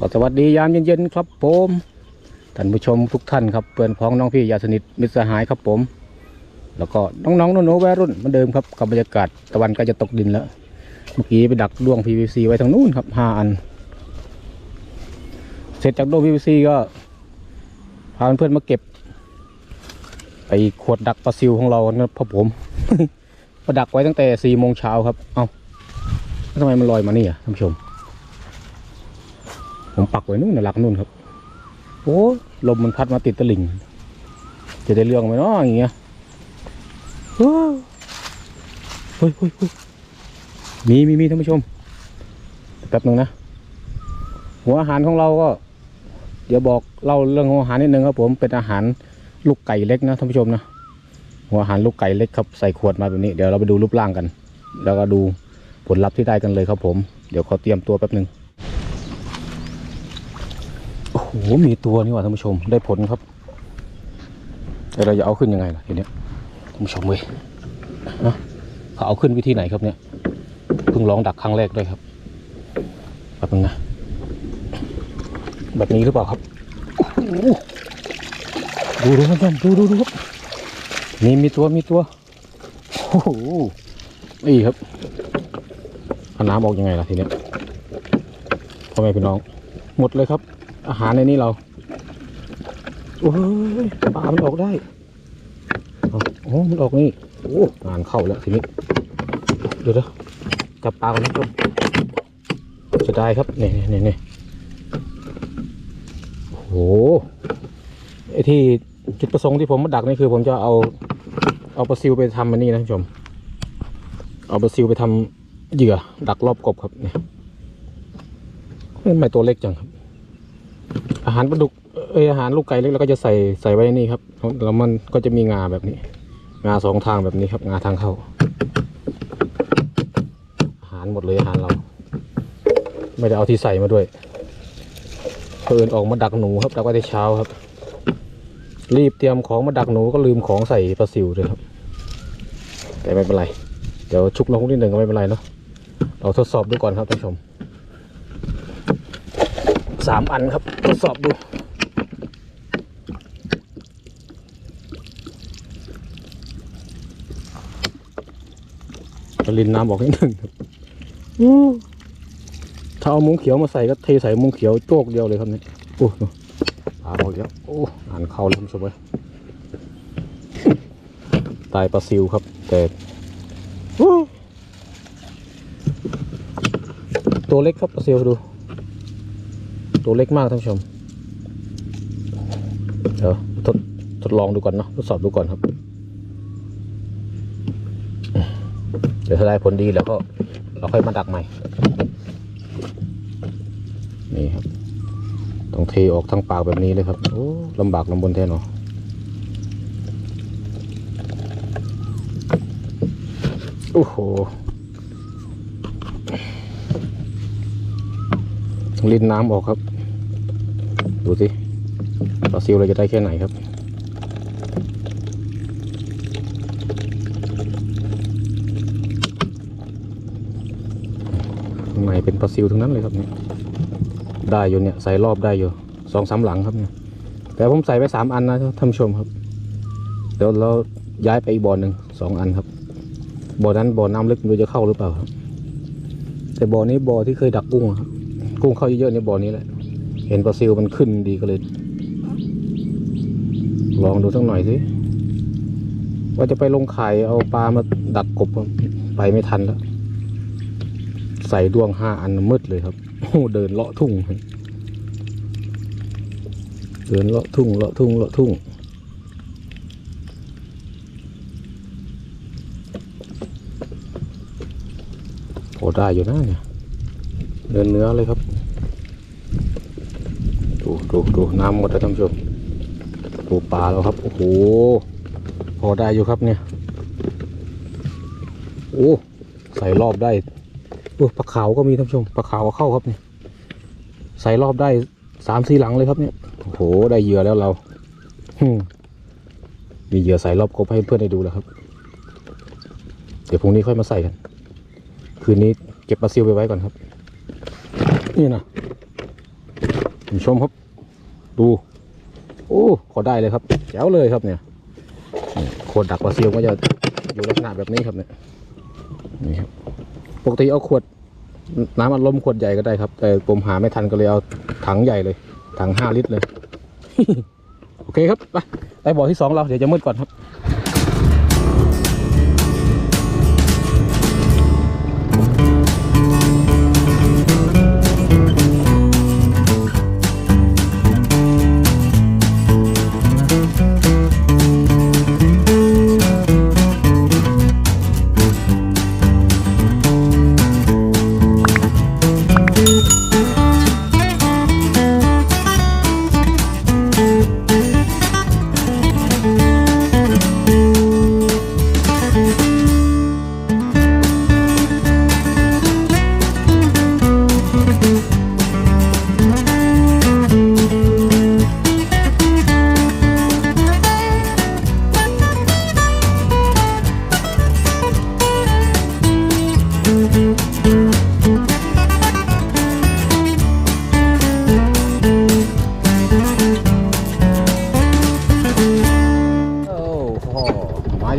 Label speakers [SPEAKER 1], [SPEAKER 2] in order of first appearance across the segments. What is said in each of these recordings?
[SPEAKER 1] ก็สวัสดียามเย็นๆครับผมท่านผู้ชมทุกท่านครับเพื่อนพ้องน้องพี่ญาสนิทมิตรสหายครับผม แล้วก็น้องๆหนูๆวัยรุ่นเหมือนเดิมครับกับบรรยากาศตะวันใกล้จะตกดินแล้ว เมื่อกี้ไปดักดวง PVC ไว้ทางนู้นครับห้าอัน เสร็จจากดวง PVC ก็พาเพื่อนมาเก็บไอขวดดักปลาซิวของเรานะครับผมมาดักไว้ตั้งแต่สี่โมงเช้าครับ เอ้าแล้วทำไมมันลอยมานี่อะท่านผู้ชม ผมปักไว้นู่นนะหลักนู่นครับ โอ้ลมมันพัดมาติดตะลิ่ง จะได้เรื่องไหมเนาะอย่างเงี้ยเฮ้ยเฮ้ยเฮ้ยมีมีมีท่านผู้ชมแป๊บหนึงนะ หัวอาหารของเราก็ เดี๋ยวบอกเล่าเรื่องหัวอาหารนิดนึงครับผมเป็นอาหารลูกไก่เล็กนะท่านผู้ชมนะหัวอาหารลูกไก่เล็กครับใส่ขวดมาแบบนี้เดี๋ยวเราไปดูรูปร่างกัน แล้วก็ดูผลลัพธ์ที่ได้กันเลยครับผม เดี๋ยวขอเตรียมตัวแป๊บหนึง อ้โหมีตัวนี่หว่าท่านผู้ชมได้ผลครับ แต่เราจะเอาขึ้นยังไงล่ะทีเนี้ยท่านผู้ชมเว้ยนะเขาเอาขึ้นวิธีไหนครับเนี่ยเพิ่งลองดักครั้งแรกด้วยครับแบบนึงนะแบบนี้หรือเปล่าครับดูดูท่านผู้ชมดูดูดูครับมีมีตัวมีตัวโอ้โหนี่ครับอาน้ำออกยังไงล่ะทีเนี้ยพ่อแม่พี่น้องหมดเลยครับ อาหารในนี้เรา โอ้ยปลามันออกได้โอ้มันออกนี่ โอ้งานเข้าแล้วทีนี้ เดี๋ยวเดี๋ยวจับปลาก่อนนะทุกคนจะได้ครับนี่นี่นี่โอ้โหไอ้ที่จุดประสงค์ที่ผมมาดักนี่คือ ผมจะเอาเอาปลาซิวไปทำมันนี่นะผู้ชม เอาปลาซิวไปทำเหยื่อ ดักรอบกบครับเนี่ทำไมตัวเล็กจังครับ อาหารปลาดุกเอยอาหารลูกไก่เล็กเราก็จะใส่ใส่ไว้ในนี่ครับแล้วมันก็จะมีงาแบบนี้ งาสองทางแบบนี้ครับ งาทางเข้า อาหารหมดเลยอาหารเรา ไม่ได้เอาที่ใส่มาด้วยเพิ่อนออกมาดักหนูครับดักไว้ในเช้าครับ รีบเตรียมของมาดักหนูก็ลืมของใส่ปลาซิวด้วยครับ แต่ไม่เป็นไร เดี๋ยวชุกลงนิดหนึ่งก็ไม่เป็นไรเนาะเราทดสอบดูก่อนครับท่านผู้ชม สามอันครับ ทดสอบดูจะลินน้ำออกนิดหนึ่งครับอู้ถ้าเอามุ้งเขียวมาใส่ก็เทใส่มุ้งเขียวโจกเดียวเลยครับเนี่ยโอ้ดูปลาบอกเยอะโอ้อ่านเข้าเลยคุณผู้ชมเลยตายปลาซิวครับ แต่อู้ตัวเล็กครับปลาซิวดู ตัวเล็กมากท่านผู้ชม เดี๋ยวทดทดลองดูก่อนเนาะทดสอบดูก่อนครับ เดี๋ยวถ้าได้ผลดีแล้วก็เราค่อยมาดักใหม่ นี่ครับ ต้องเทออกทั้งปากแบบนี้เลยครับ โอ้ลำบากลำบนแท้เนาะโอ้โหต้องลิ้นน้ำออกครับ ดูสิปลาซิวเราจะได้แค่ไหนครับข้างในเป็นปลาซิวทั้งนั้นเลยครับเนี่ยได้อยู่เนี่ยใส่รอบได้อยู่สองสามหลังครับเนี่ยแต่ผมใส่ไปสามอันนะท่านผู้ชมครับเดี๋ยวเราย้ายไปอีกบ่อหนึ่งสองอันครับบ่อนั้นบ่อน้ำลึกไม่รู้จะเข้าหรือเปล่าครับ แต่บ่อนี้บ่อที่เคยดักกุ้งครับกุ้งเข้าเยอะๆในบ่อนี้แหละ เห็นปลาซิวมันขึ้นดีก็เลย ลองดูสักหน่อยสิว่าจะไปลงไข่เอาปลามาดักกบไปไม่ทันแล้ว ใส่ดวงห้าอันมืดเลยครับโอ้เดินเลาะทุ่ง เดินเลาะทุ่งเลาะทุ่งเลาะทุ่งโอ้ได้อยู่นะเนี่ยเดินเนื้อเลยครับ ดูดูน้ำหมดแล้วท่านผู้ชมดูปลาแล้วครับ โอ้โห พอได้อยู่ครับเนี่ย โอ้ ใส่รอบได้โอ้ปลาขาวก็มีท่านผู้ชม ปลาขาวก็เข้าครับเนี่ย ใส่รอบได้สามสี่หลังเลยครับเนี่ย โอ้โห ได้เหยื่อแล้วเราฮึมีเหยื่อใส่รอบครบให้เพื่อนได้ดูแล้วครับ เดี๋ยวพรุ่งนี้ค่อยมาใส่กัน คืนนี้เก็บปลาซิวไปไว้ก่อนครับ นี่นะคุณชมครับ ดู โอ้ขอได้เลยครับแจ๋วเลยครับเนี่ยขวดดักปลาซิวก็จะอยู่ลักษณะแบบนี้ครับเนี่ยนี่ครับปกติเอาขวดน้ำอัดลมขวดใหญ่ก็ได้ครับ แต่ผมหาไม่ทันก็เลยเอาถังใหญ่เลย ถังห้าลิตรเลย โอเคครับไปไปบ่อที่สองเราเดี๋ยวจะมืดก่อนครับ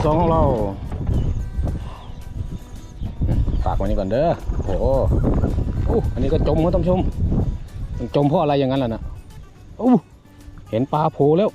[SPEAKER 1] ที่สองของเราฝากไว้นี่ก่อนเด้อโอ้โหอันนี้ก็จมครับท่านผู้ชมจมเพราะอะไรอย่างนั้นล่ะนะโอ้เห็นปลาโผล่แล้ว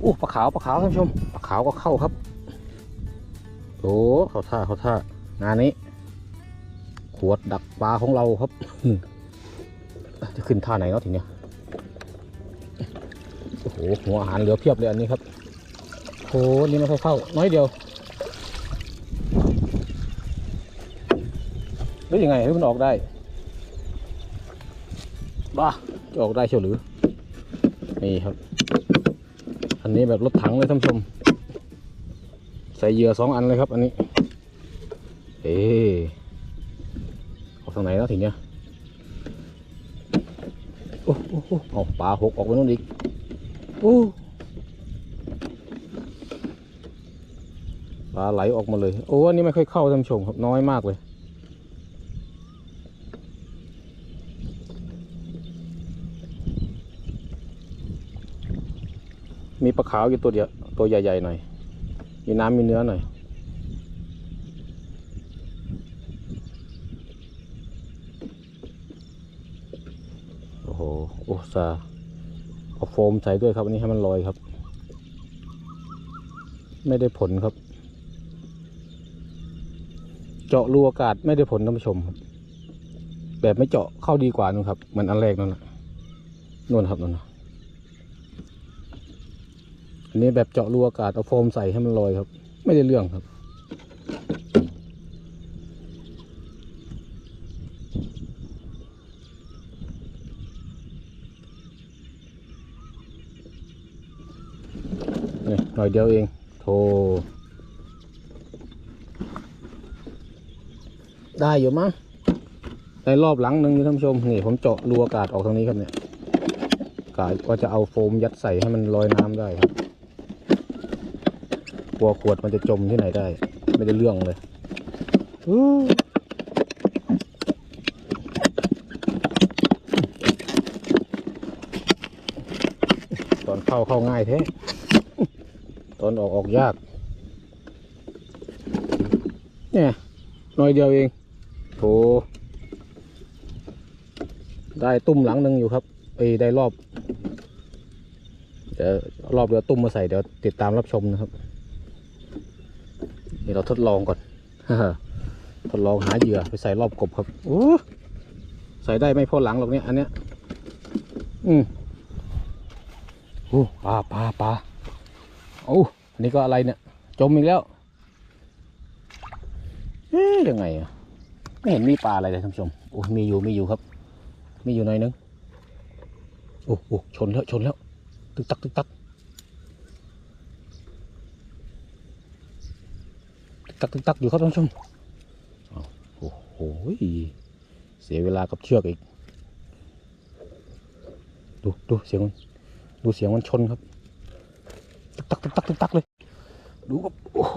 [SPEAKER 1] โอ้ปลาขาวปลาขาวท่านผู้ชมปลาขาวก็เข้าครับโอ้เขาท่าเขาท่างานนี้ ขวดดักปลาของเราครับ จะขึ้นท่าไหนเนาะทีเนี้ยโอ้โหหัวอาหารเหลือเพียบเลยอันนี้ครับ โอ้นี่ไม่ค่อยเข้าน้อยเดียวหรือยังไงให้มันออกได้บ้าจะออกได้เชียวหรือนี่ครับ อันนี้แบบรถถังเลยท่านผู้ชม ใส่เหยื่อสองอันเลยครับ อันนี้ เอ๊ะออกทางไหนแล้วทีเนี้ยโอ้โอ้โอ้เอาปลาหกออกไปนู่นอีกโอ้ ปลาไหลออกมาเลย โอ้อันนี้ไม่ค่อยเข้าท่านชมครับน้อยมากเลย มีปลาขาวอยู่ตัวเดียวตัวใหญ่ๆหน่อย มีน้ำมีเนื้อหน่อยโอ้โหโอ้ซาเอาโฟมใส่ด้วยครับอันนี้ให้มันลอยครับ ไม่ได้ผลครับ จาะรูอากาศไม่ได้ผลท่านผู้ชมครับ แบบไม่เจาะเข้าดีกว่านู่นครับเหมือนอันแรกนั่นนะนู่นครับนั่นอันนี้แบบเจาะรูอากาศเอาโฟมใส่ให้มันลอยครับ ไม่ได้เรื่องครับนี่หน่อยเดียวเอง โท ได้อยู่มั้งในรอบหลังหนึ่งนี่ท่านผู้ชมนี่ผมเจาะรูอากาศออกทางนี้ครับเนี่ยกาก็จะเอาโฟมยัดใส่ให้มันลอยน้ำได้ครับกลัวขวดมันจะจมที่ไหนได้ ไม่ได้เรื่องเลยตอนเข้าเข้าง่ายแท้ตอนออกออกยาก เนี่ยน่อยเดียวเอง ได้ตุ้มหลังหนึ่งอยู่ครับเอ้ได้รอบ เดี๋ยวรอบเดี๋ยวตุ้มมาใส่เดี๋ยวติดตามรับชมนะครับนี่เราทดลองก่อนทดลองหาเหยื่อไปใส่รอบกบครับโอ้ใส่ได้ไม่พอหลังหรอกเนี่ยอันเนี้ย อืมโอ้ปลาปลาปลาโอ้อันนี้ก็อะไรเนี่ย จมอีกแล้ว เอ๊ยยังไงอะ ไม่เห็นมีปลาอะไรเลยท่านผู้ชมโอ้มีอยู่มีอยู่ครับ มีอยู่หน่อยนึงโอ้โอ้ชนแล้วชนแล้ว ตึกตักตึกตักตึกตักตึกตักอยู่ครับท่านผู้ชมโอ้โหเสียเวลากับเชือกอีก ดูดูเสียงมันดูเสียงมันชนครับ ตึกตักตึกตักตึกตักเลย ดูครับโอ้โห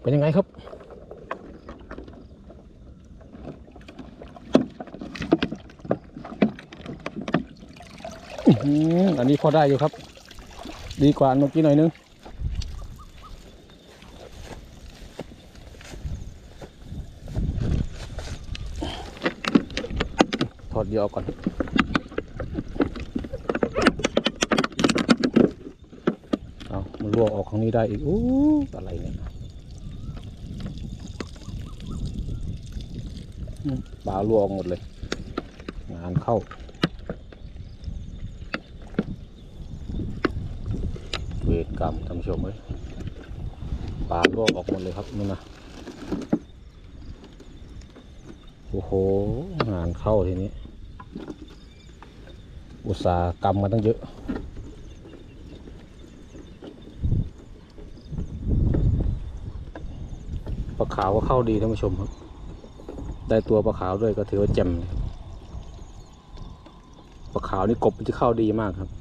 [SPEAKER 1] เป็นยังไงครับ อันนี้พอได้อยู่ครับ ดีกว่าอันเมื่อกี้หน่อยนึงถอดเดียวอก่อนเอามันลวกออกข้างนี้ได้อีกอู้อะไรเนี่ยปลาลวออกหมดเลย งานเข้า เว รกรรมท่านผู้ชมเอ้ยปลาลวกออกหมดเลยครับนี่นะโอ้โห งานเข้าทีนี้ อุตสาหกรรมมาตั้งเยอะปลาขาวก็เข้าดีท่านผู้ชมครับ ได้ตัวปลาขาวด้วยก็ถือว่าแจ่มปลาขาวนี่กบมันจะเข้าดีมากครับ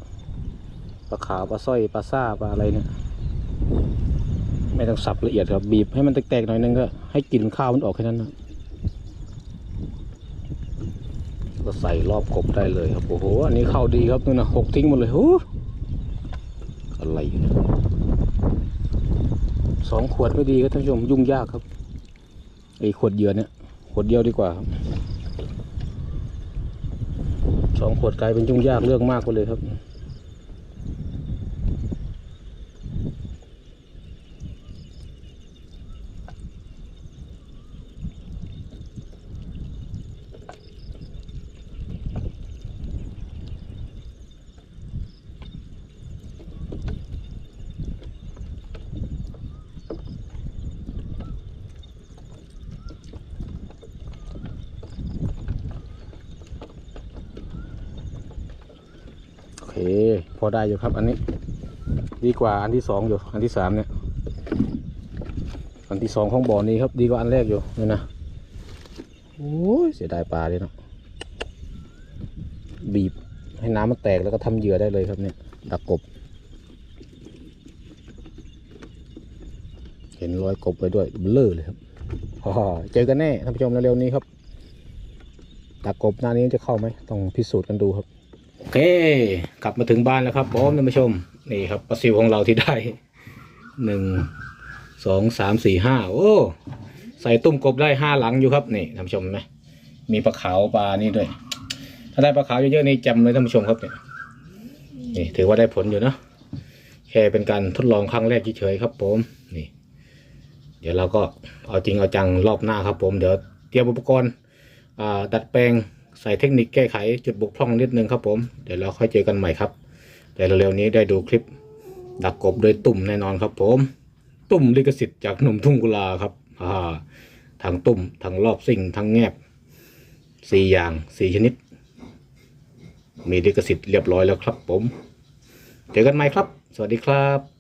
[SPEAKER 1] ปลาขาวปลาสร้อยปลาซ่าปลาอะไรเนี่ยไม่ต้องสับละเอียดครับบีบให้มันแตกๆหน่อยนึงก็ให้กลิ่นข้าวมันออกแค่นั้นนะก็ใส่รอบกบได้เลยครับโอ้โหอันนี้เข้าดีครับนู่นนะหกทิ้งหมดเลยโอ้อะไรสองขวดไม่ดีครับท่านผู้ชมยุ่งยากครับไอ้ขวดเยือเนี่ยขวดเดียวดีกว่าครับสองขวดกลายเป็นยุ่งยากเรื่องมากไปเลยครับ โอเค พ อได้อยู่ครับ อันนี้ ดีกว่าอันที่สองอยู่อันที่สามเนี่ย อันที่สองของบ่อนี้ครับ ดีกว่าอันแรกอยู่นี่นะโอ้ยเสียดายปลาเลยเนาะบีบให้น้ำมันแตกแล้วก็ทำเหยื่อได้เลยครับเนี่ยดักกบ เห็นรอยกบไปด้วยเบลอเลยครับเจอกันแน่ท่านผู้ชมเร็วๆนี้ครับดักกบหน้านี้จะเข้าไหมต้องพิสูจน์กันดูครับ โอเค กลับมาถึงบ้านแล้วครับพร้อมท่านผู้ชม นี่ครับปลาซิวของเราที่ได้หนึ่งสองสามสี่ห้าโอ้ ใส่ตุ้มกบได้ห้าหลังอยู่ครับนี่ท่านผู้ชมไหมมีปลาขาวปลานี่ด้วย ถ้าได้ปลาขาวเยอะๆนี่จำเลยท่านผู้ชมครับเนี่ยนี่ถือว่าได้ผลอยู่เนะแค่เป็นการทดลองครั้งแรกเฉยๆครับผมนี่ เดี๋ยวเราก็เอาจริงเอาจังรอบหน้าครับผมเดี๋ยวเตรียมอุปกรณ์อ่าดัดแปลง ใส่เทคนิคแก้ไขจุดบกพร่องนิดนึงครับผม เดี๋ยวเราค่อยเจอกันใหม่ครับแต่เร็วๆนี้ได้ดูคลิป ดักกบโดยตุ่มแน่นอนครับผม ตุ่มลิขสิทธิ์จากหนุ่มทุ่งกุลาครับอ่าทั้งตุ่มทั้งรอบซิ่งทั้งแงบสี่อย่างสี่ชนิด มีลิขสิทธิ์เรียบร้อยแล้วครับผม เจอกันใหม่ครับ สวัสดีครับ